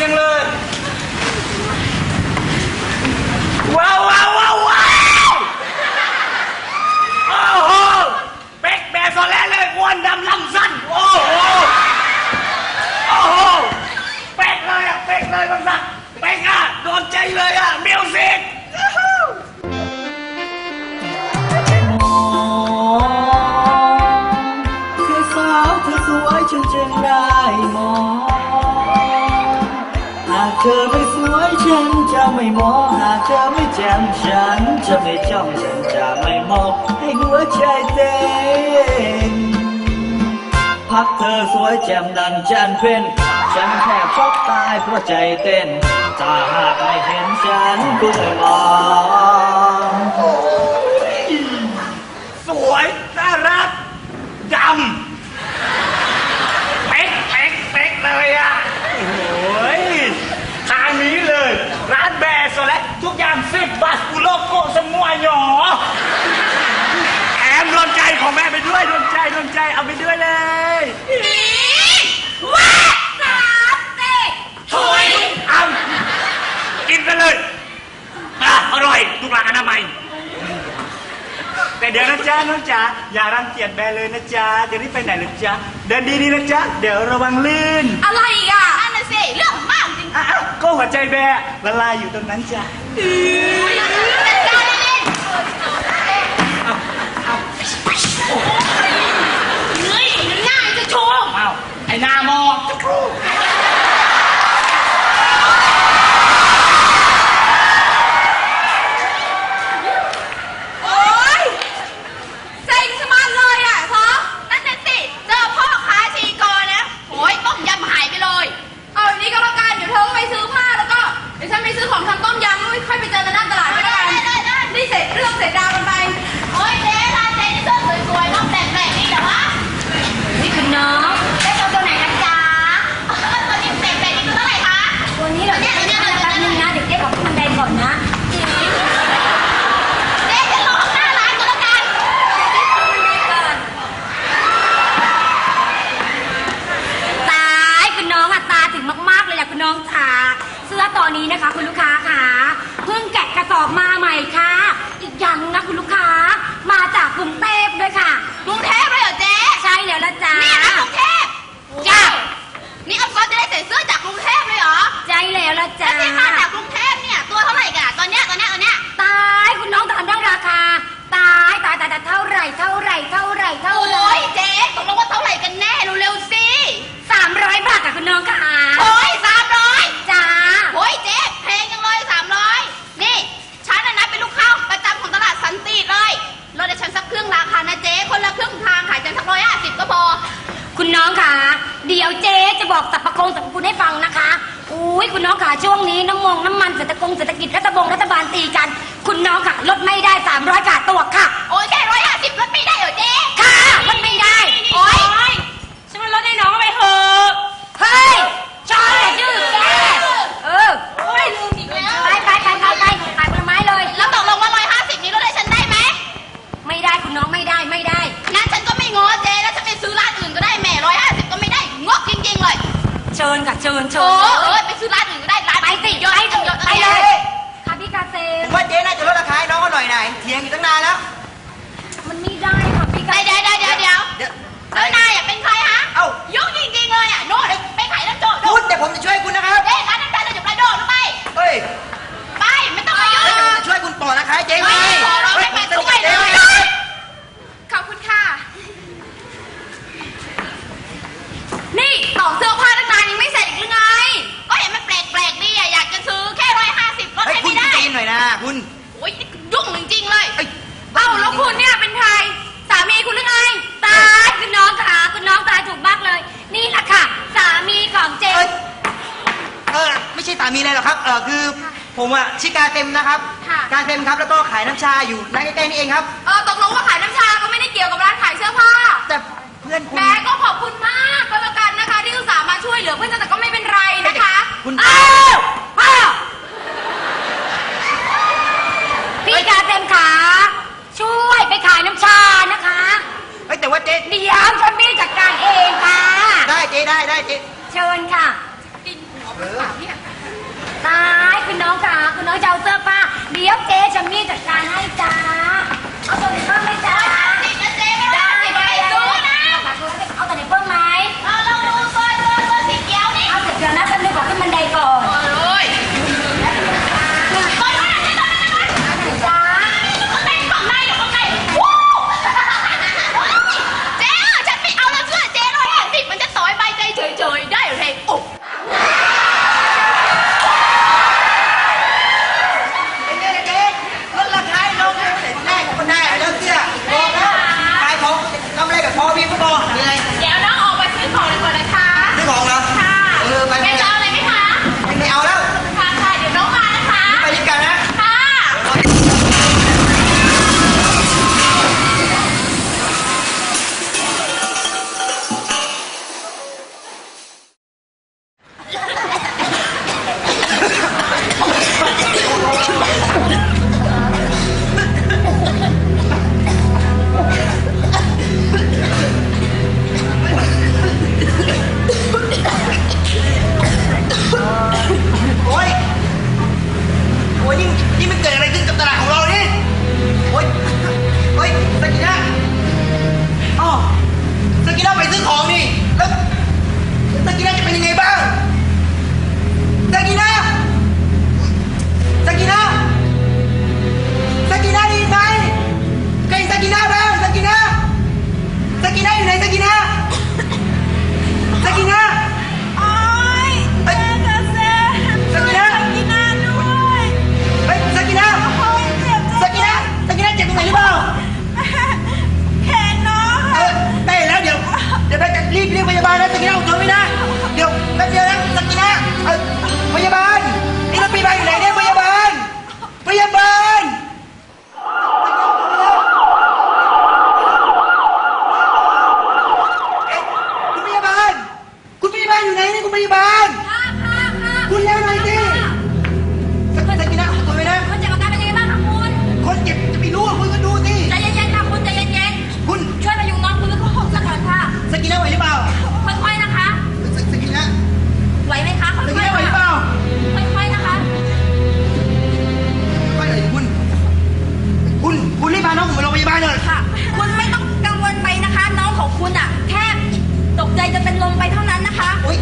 จังเลยว้าวว้าวว้าวว้าวโอ้โหเป๊กแบกโซแลนเลยอ้วนดำลำสั้นโอ้โหโอ้โหเป๊กเลยอะเป๊กเลยบางสักเป๊กอะโดนใจเลยอะมิวสิกเธอสาวเธอสวยฉันจึงได้มอง เธอไม่สวยฉันจะไม่มองหากเธอไม่แจ่มฉันจะไม่จ้องฉันจะไม่มองให้หัวใจเต้นพักเธอสวยแจ่มดังจันเพ็ญฉันแทบช็อกตายเพราะใจเต้นถ้าหากไม่เห็นฉันก็ไม่มองสวยน่ารักดำเป๊กเป๊กเป๊กเลยอะโอ้ยทางนี้เลย ร้านแบร์โซแลน ทุกอย่างสิบบาทกุโลโกสมัวหยอแถมโดนใจของแม่ไปด้วยโดนใจโดนใจเอาไปด้วยเลยว้าสามสี่ถุยเอากินไปเลยอะอร่อยทุกหลักอนามัยแต่เดี๋ยวนะจ๊ะน้องจ๋าอย่ารังเกียจแบเลยนะจ๊ะจะรีบไปไหนหรือจ๊ะเดินดีๆนะจ๊ะเดี๋ยวระวังลื่น อะไรอีก ก็หัวใจแบร์ละลายอยู่ตรงนั้นจ้ะจัดการเลยเอาเอาเฮ้ยง่ายจะโชว์เอาไอ้หนามอจุ ให้ฟังนะคะ อุ้ยคุณน้องค่ะช่วงนี้น้ำมงน้ำมันเศรษฐกงเศรษฐกิจรัฐบงรัฐบาลตีกัน คุณน้องค่ะลดไม่ได้ 300บาทตัวค่ะ โอ้ยแค่ร้อยห้าสิบลดไม่ได้เหรอเจ๊ค่ะลดไม่ได้ โอ้ยฉันมันลดให้น้องไปเถอะเฮ้ยชอบแต่ชื่อแกเออ โอ้ยลืมอีกแล้ว ไปไปไปไปไปขายผลไม้เลย แล้วตกลงว่าร้อยห้าสิบนี้ลดให้ฉันได้ไหมไม่ได้คุณน้องไม่ได้ไม่ได้ งั้นฉันก็ไม่ง้อเจ๊ เชิญค่ะเชิญเชิโอ้ญเออไปซื้อร้านอื่นก็ได้ร้านไปสิยอดไปยอดยอดไปเลย ค่ะพี่กาเซผมว่าเจ๊น่าจะลดราคาให้น้องเขาหน่อยไหนเถียงอยู่ตั้งนานแล้ว มันไม่ได้ค่ะพี่กาเดี๋ยวเดี๋ยวเดี๋ยวเดี๋ยวเดี๋ยว แล้วนายอะเป็นใครฮะเอ้า ยุ่งจริงๆเลยอะโน่นไปขายน้ำโจ๊กโน่พูดนแต่ผมจะช่วย สามีอะไรหรอกครับเออคือผมอะชิกาเต็มนะครับค่ะ การเต็มครับแล้วก็ขายน้ำชาอยู่ร้านใกล้ๆนี่เองครับ เออตกลงว่าขายน้ำชาก็ไม่ได้เกี่ยวกับร้านขายเสื้อผ้าแต่เพื่อนคุณแม่ก็ขอบคุณม มีจัดการให้จ้า คุณเร็วหน่อยสิสักสักกี่นาทีตัวไปนะคนเจ็บอาการเปยังไงบ้างคุณ คนเจ็บจะไปรู้คุณก็ดูสิ ใจเย็นๆค่ะคุณใจเย็นๆ คุณช่วยพยุงน้องคุณเข้าห้องสักก่อนค่ะสะกกี่นาทีไหวหรือเปล่า ค่อยๆนะคะสะกินแล้วไหวไหมคะสักกี่นาทีไหวหรือเปล่า ค่อยๆนะคะค่อยๆเลยคุณ คุณ คุณรีบพาน้องผมไปโรงพยาบาลเลยค่ะ คุณไม่ต้องกังวลไปนะคะ น้องของคุณอะแค่ตกใจจะเป็นลมไปเท่านั้นนะคะอุ้ย